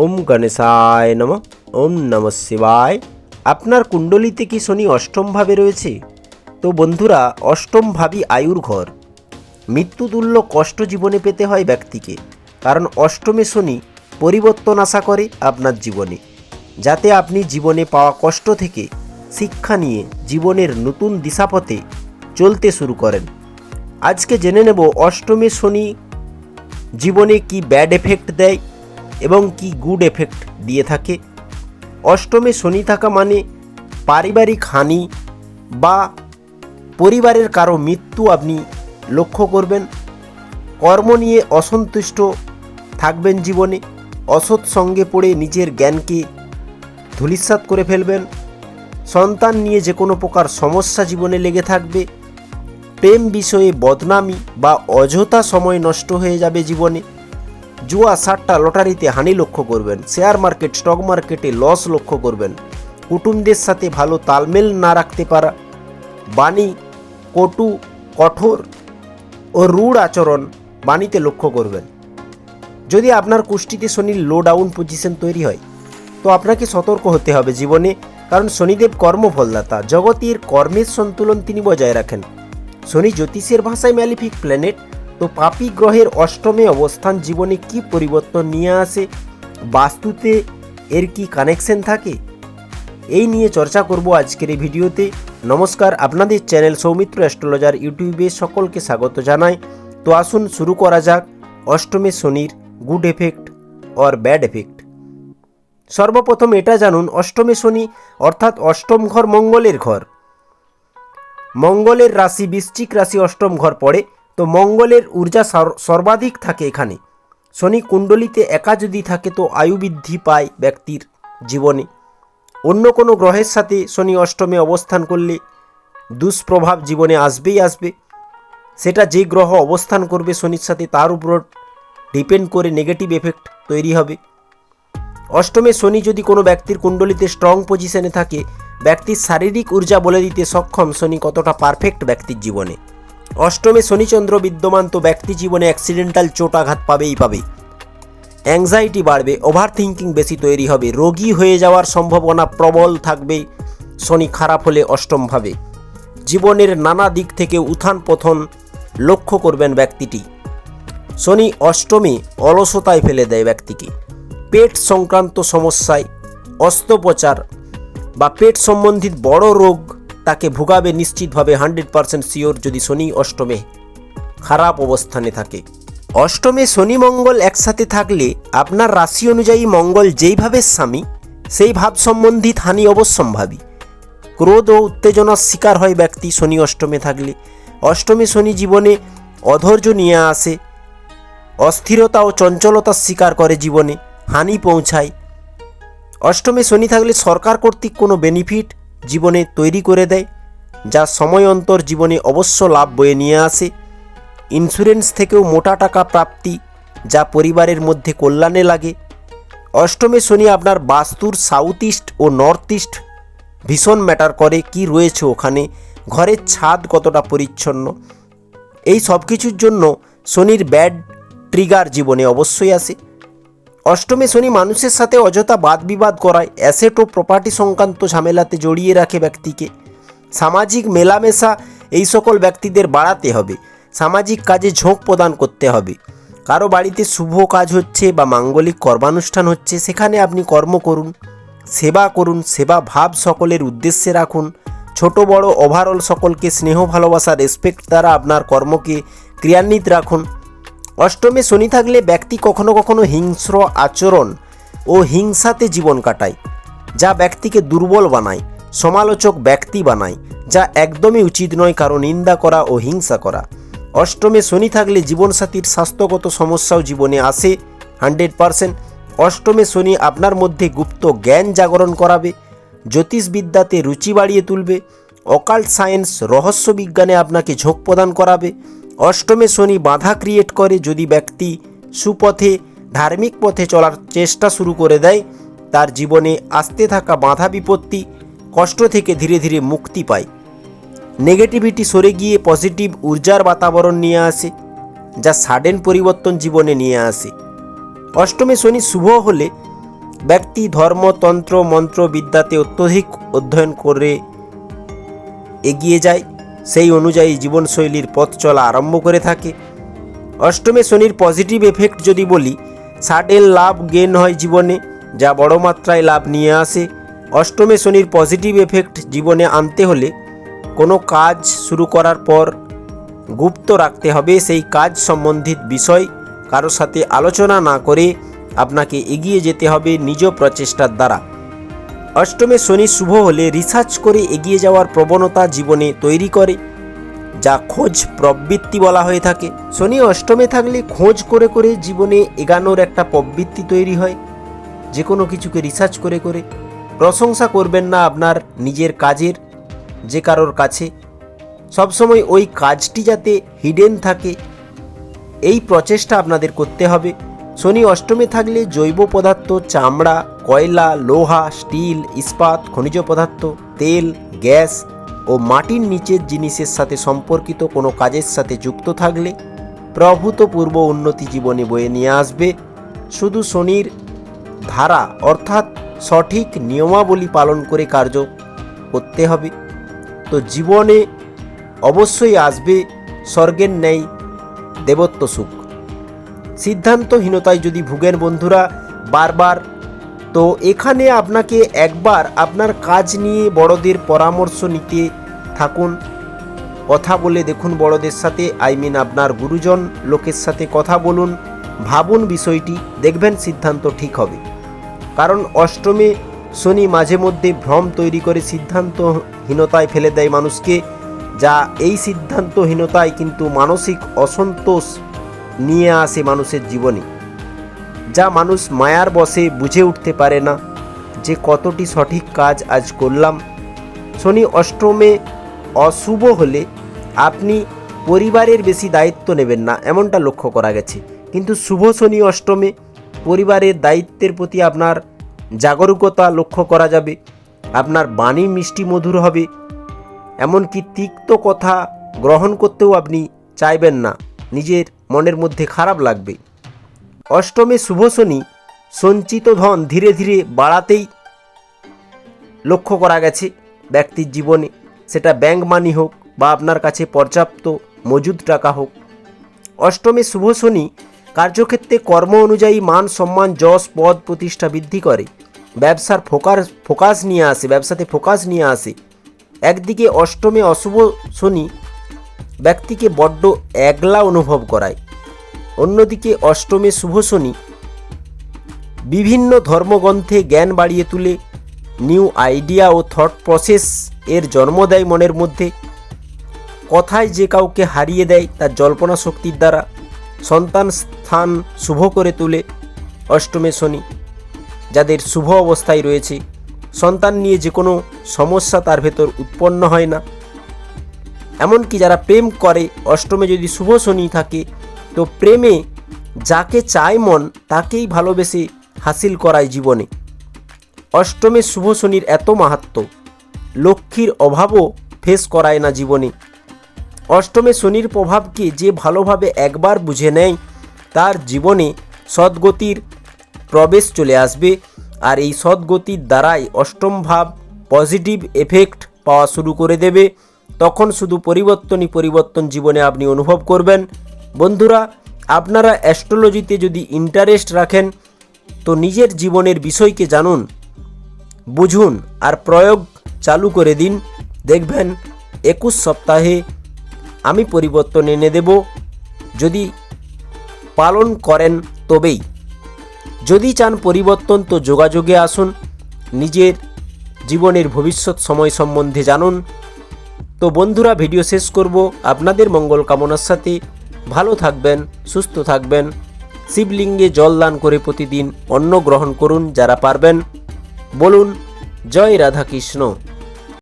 ওম গণেশায় নম, ওম নম শিবায়। আপনার কুণ্ডলিতে কি শনি অষ্টমভাবে রয়েছে? তো বন্ধুরা, অষ্টম ভাবী আয়ুর ঘর। মৃত্যুতুল্য কষ্ট জীবনে পেতে হয় ব্যক্তিকে, কারণ অষ্টমে শনি পরিবর্তন আশা করে আপনার জীবনে। যাতে আপনি জীবনে পাওয়া কষ্ট থেকে শিক্ষা নিয়ে জীবনের নতুন দিশাপথে চলতে শুরু করেন। আজকে জেনে নেব অষ্টমে শনি জীবনে কি ব্যাড এফেক্ট দেয় এবং কি গুড এফেক্ট দিয়ে থাকে। অষ্টমে শনি থাকা মানে পারিবারিক হানি বা পরিবারের কারও মৃত্যু আপনি লক্ষ্য করবেন। কর্ম নিয়ে অসন্তুষ্ট থাকবেন জীবনে, অসৎ সঙ্গে পড়ে নিজের জ্ঞানকে ধূলিসাৎ করে ফেলবেন। সন্তান নিয়ে যে কোনো প্রকার সমস্যা জীবনে লেগে থাকবে। প্রেম বিষয়ে বদনামি বা অযথা সময় নষ্ট হয়ে যাবে জীবনে। জুয়া সাট্টা লটারিতে হানি লক্ষ্য করবেন, শেয়ার মার্কেট, স্টক মার্কেটে লস লক্ষ্য করবেন। কুটুমদের সাথে ভালো তালমেল না রাখতে পারা, বাণী, কটু, কঠোর ও রূঢ় আচরণ বাণীতে লক্ষ্য করবেন। যদি আপনার কুষ্টিতে শনির লো ডাউন পজিশন তৈরি হয়, তো আপনাকে সতর্ক হতে হবে জীবনে, কারণ শনিদেব কর্মফলদাতা, জগতের কর্মের সন্তুলন তিনি বজায় রাখেন। শনি জ্যোতিষের ভাষায় ম্যালিফিক প্ল্যানেট তো পাপি গ্রহের অষ্টমে অবস্থান জীবনে কি পরিবর্তন নিয়ে আসে? বাস্তুতে এর কি কানেকশন থাকে? এই নিয়ে চর্চা করব আজকের এই ভিডিওতে। নমস্কার, আপনাদের চ্যানেল সৌমিত্র অ্যাস্ট্রোলজার ইউটিউবে সকলকে স্বাগত জানাই। তো আসুন শুরু করা যাক, অষ্টমে শনির good effect or bad effect সর্বপ্রথম এটা জানুন, অষ্টমে শনি অর্থাৎ অষ্টম ঘর মঙ্গলের ঘর। মঙ্গলের রাশি, বৃশ্চিক রাশি অষ্টম ঘর পড়ে। তো মঙ্গলের ঊর্জা সর্বাধিক থাকে এখানে। শনি কুণ্ডলিতে একা যদি থাকে তো আয়ু বৃদ্ধি পায় ব্যক্তির জীবনে। অন্য কোনো গ্রহের সাথে শনি অষ্টমে অবস্থান করলে দুষ্প্রভাব জীবনে আসবেই আসবে। সেটা যে গ্রহ অবস্থান করবে শনির সাথে তার উপর ডিপেন্ড করে নেগেটিভ এফেক্ট তৈরি হবে। অষ্টমে শনি যদি কোনো ব্যক্তির কুণ্ডলিতে স্ট্রং পজিশনে থাকে, ব্যক্তির শারীরিক ঊর্জা বলে দিতে সক্ষম শনি কতটা পারফেক্ট ব্যক্তির জীবনে। অষ্টমে শনিচন্দ্র বিদ্যমান তো ব্যক্তি জীবনে অ্যাক্সিডেন্টাল চোটাঘাত পাবেই পাবে। অ্যাংজাইটি বাড়বে ওভার থিঙ্কিং বেশি তৈরি হবে, রোগী হয়ে যাওয়ার সম্ভাবনা প্রবল থাকবে, শনি খারাপ হলে অষ্টমভাবে জীবনের নানা দিক থেকে উত্থান পথন লক্ষ্য করবেন ব্যক্তিটি। শনি অষ্টমে অলসতায় ফেলে দেয় ব্যক্তিকে। পেট সংক্রান্ত সমস্যায়, অস্ত্রোপচার বা পেট সম্বন্ধিত বড় রোগ তাকে ভোগাবে নিশ্চিতভাবে হান্ড্রেড পারসেন্ট শিওর যদি শনি অষ্টমে খারাপ অবস্থানে থাকে। অষ্টমে শনি মঙ্গল একসাথে থাকলে আপনার রাশি অনুযায়ী মঙ্গল যেইভাবে স্বামী, সেই ভাব সম্বন্ধিত হানি অবশ্যম্ভাবী। ক্রোধ ও উত্তেজনার শিকার হয় ব্যক্তি শনি অষ্টমে থাকলে। অষ্টমে শনি জীবনে অধৈর্য নিয়ে আসে, অস্থিরতা ও চঞ্চলতার শিকার করে জীবনে, হানি পৌঁছায়। অষ্টমে শনি থাকলে সরকার কর্তৃক কোনো বেনিফিট জীবনে তৈরি করে দেয়, যা সময় অন্তর জীবনে অবশ্য লাভ বয়ে নিয়ে আসে। ইন্স্যুরেন্স থেকেও মোটা টাকা প্রাপ্তি, যা পরিবারের মধ্যে কল্যাণে লাগে। অষ্টমে শনি আপনার বাস্তুর সাউথ ইস্ট ও নর্থ ইস্ট ভীষণ ম্যাটার করে কি রয়েছে ওখানে। ঘরের ছাদ কতটা পরিচ্ছন্ন। এই সব কিছুর জন্য শনির ব্যাড ট্রিগার জীবনে অবশ্যই আসে। অষ্টমে শনি মানুষের সাথে অযথা বাদ বিবাদ করায় অ্যাসেট ও প্রপার্টি সংক্রান্ত ঝামেলাতে জড়িয়ে রাখে ব্যক্তিকে। সামাজিক মেলামেশা এই সকল ব্যক্তিদের বাড়াতে হবে। সামাজিক কাজে ঝোঁক প্রদান করতে হবে। কারও বাড়িতে শুভ কাজ হচ্ছে বা মাঙ্গলিক কর্মানুষ্ঠান হচ্ছে, সেখানে আপনি কর্ম করুন, সেবা করুন, সেবা ভাব সকলের উদ্দেশ্যে রাখুন। ছোট, বড় ওভারঅল সকলকে স্নেহ, ভালোবাসা রেসপেক্ট দ্বারা আপনার কর্মকে ক্রিয়ান্বিত রাখুন। অষ্টমে শনি থাকলে ব্যক্তি কখনো কখনো হিংস্র আচরণ ও হিংসাতে জীবন কাটায়, যা ব্যক্তিকে দুর্বল বানায়, সমালোচক ব্যক্তি বানায়, যা একদমই উচিত নয় কারণ নিন্দা করা ও হিংসা করা। অষ্টমে শনি থাকলে জীবনসাথীর স্বাস্থ্যগত সমস্যাও জীবনে আসে, হান্ড্রেড পারসেন্ট। অষ্টমে শনি আপনার মধ্যে গুপ্ত জ্ঞান জাগরণ করাবে, জ্যোতিষবিদ্যাতে রুচি বাড়িয়ে তুলবে অকাল্ট সায়েন্স রহস্য বিজ্ঞানে আপনাকে ঝোঁক প্রদান করাবে অষ্টমে শনি বাধা ক্রিয়েট করে যদি ব্যক্তি সুপথে, ধার্মিক পথে চলার চেষ্টা শুরু করে দেয়, তার জীবনে আসতে থাকা বাধা বিপত্তি কষ্ট থেকে ধীরে ধীরে মুক্তি পায়। নেগেটিভিটি সরে গিয়ে পজিটিভ ঊর্জার বাতাবরণ নিয়ে আসে, যা সাডেন পরিবর্তন জীবনে নিয়ে আসে। অষ্টমে শনি শুভ হলে ব্যক্তি ধর্মতন্ত্র মন্ত্র, বিদ্যাতে অত্যধিক অধ্যয়ন করে এগিয়ে যায়। সেই অনুযায়ী জীবনশৈলীর পথ চলা আরম্ভ করে থাকে। অষ্টমে শনির পজিটিভ এফেক্ট যদি বলি সাডেন লাভ গেন হয় জীবনে, যা বড় মাত্রায় লাভ নিয়ে আসে। অষ্টমে শনির পজিটিভ এফেক্ট জীবনে আনতে হলে কোনো কাজ শুরু করার পর গুপ্ত রাখতে হবে সেই কাজ সম্বন্ধিত বিষয়। কারও সাথে আলোচনা না করে আপনাকে এগিয়ে যেতে হবে নিজ প্রচেষ্টার দ্বারা। অষ্টমে শনি শুভ হলে রিসার্চ করে এগিয়ে যাওয়ার প্রবণতা জীবনে তৈরি করে, যা খোঁজ প্রবৃত্তি বলা হয়ে থাকে। শনি অষ্টমে থাকলে খোঁজ করে করে জীবনে এগানোর একটা প্রবৃত্তি তৈরি হয়। যে কোনো কিছুকে রিসার্চ করে করে। প্রশংসা করবেন না আপনার নিজের কাজের, যে কারোর কাছে। সবসময় ওই কাজটি যাতে হিডেন থাকে, এই প্রচেষ্টা আপনাদের করতে হবে। শনি অষ্টমে থাকলে জৈব পদার্থ, চামড়া, কয়লা, লোহা, স্টিল, ইস্পাত, খনিজ পদার্থ, তেল, গ্যাস ও মাটির নিচের জিনিসের সাথে সম্পর্কিত কোনো কাজের সাথে যুক্ত থাকলে প্রভূতপূর্ব উন্নতি জীবনে বয়ে নিয়ে আসবে। শুধু শনির ধারা অর্থাৎ সঠিক নিয়মাবলী পালন করে কার্য করতে হবে। তো জীবনে অবশ্যই আসবে স্বর্গের ন্যায় দেবত্ব সুখ। সিদ্ধান্তহীনতায় যদি ভুগেন বন্ধুরা, বারবার, তো এখানে আপনাকে একবার আপনার কাজ নিয়ে বড়দের পরামর্শ নিতে থাকুন। কথা বলে দেখুন বড়দের সাথে আই মিন আপনার গুরুজন লোকের সাথে কথা বলুন, ভাবুন বিষয়টি, দেখবেন সিদ্ধান্ত ঠিক হবে। কারণ অষ্টমে শনি মাঝে মধ্যে ভ্রম তৈরি করে সিদ্ধান্তহীনতায় ফেলে দেয় মানুষকে, যা এই সিদ্ধান্তহীনতায় কিন্তু মানসিক অসন্তোষ নিয়ে আসে মানুষের জীবনে, যা মানুষ মায়ার বসে বুঝে উঠতে পারে না যে কতটি সঠিক কাজ আজ করলাম। শনি অষ্টমে অশুভ হলে আপনি পরিবারের বেশি দায়িত্ব নেবেন না, এমনটা লক্ষ্য করা গেছে। কিন্তু শুভ শনি অষ্টমে পরিবারের দায়িত্বের প্রতি আপনার জাগরুকতা লক্ষ্য করা যাবে, আপনার বাণী মিষ্টি মধুর হবে, এমনকি তিক্ত কথা গ্রহণ করতেও আপনি চাইবেন না, নিজের মনের মধ্যে খারাপ লাগবে। অষ্টমে শুভ শনি সঞ্চিত ধন ধীরে ধীরে বাড়াতেই লক্ষ্য করা গেছে ব্যক্তির জীবনে। সেটা ব্যাংক মানি হোক বা আপনার কাছে পর্যাপ্ত মজুদ টাকা হোক। অষ্টমে শুভ শনি কার্যক্ষেত্রে কর্ম অনুযায়ী মান সম্মান, যশ, পদ প্রতিষ্ঠা বৃদ্ধি করে। ব্যবসার ফোকাস ফোকাস নিয়ে আসে, ব্যবসাতে ফোকাস নিয়ে আসে। একদিকে অষ্টমে অশুভ শনি ব্যক্তিকে বড্ড একলা অনুভব করায়। অন্যদিকে অষ্টমে শুভ শনি বিভিন্ন ধর্মগ্রন্থে জ্ঞান বাড়িয়ে তুলে, নিউ আইডিয়া ও থট প্রসেস এর জন্ম দেয় মনের মধ্যে। কথায় যে কাউকে হারিয়ে দেয় তার জল্পনা শক্তির দ্বারা সন্তান স্থান শুভ করে তোলে অষ্টমে শনি, যাদের শুভ অবস্থায় রয়েছে। সন্তান নিয়ে যে কোনো সমস্যা তার ভেতর উৎপন্ন হয় না। এমনকি যারা প্রেম করে, অষ্টমে যদি শুভ শনি থাকে, তো প্রেমে যাকে চায় মন, তাকেই ভালোবেসে হাসিল করায় জীবনে। অষ্টমে শুভ শনির এত মাহাত্ম, লক্ষ্মীর অভাবও ফেস করায় না জীবনে। অষ্টমে শনির প্রভাবকে যে ভালোভাবে একবার বুঝে নেয়, তার জীবনে সদ্গতির প্রবেশ চলে আসবে, আর এই সদ্গতির দ্বারাই অষ্টম ভাব পজিটিভ এফেক্ট পাওয়া শুরু করে দেবে। তখন শুধু পরিবর্তনই পরিবর্তন জীবনে আপনি অনুভব করবেন। বন্ধুরা, আপনারা অ্যাস্ট্রোলজিতে যদি ইন্টারেস্ট রাখেন, তো নিজের জীবনের বিষয়কে জানুন, বুঝুন আর প্রয়োগ চালু করে দিন। দেখবেন, একুশ সপ্তাহে আমি পরিবর্তন এনে দেব। যদি পালন করেন, তবেই। যদি চান পরিবর্তন, তো যোগাযোগে আসুন। নিজের জীবনের ভবিষ্যৎ সময় সম্বন্ধে জানুন। তো বন্ধুরা, ভিডিও শেষ করব। আপনাদের মঙ্গল কামনার সাথে ভালো থাকবেন, সুস্থ থাকবেন। শিবলিঙ্গে জল দান করে প্রতিদিন অন্ন গ্রহণ করুন যারা পারবেন। বলুন, জয় রাধাকৃষ্ণ।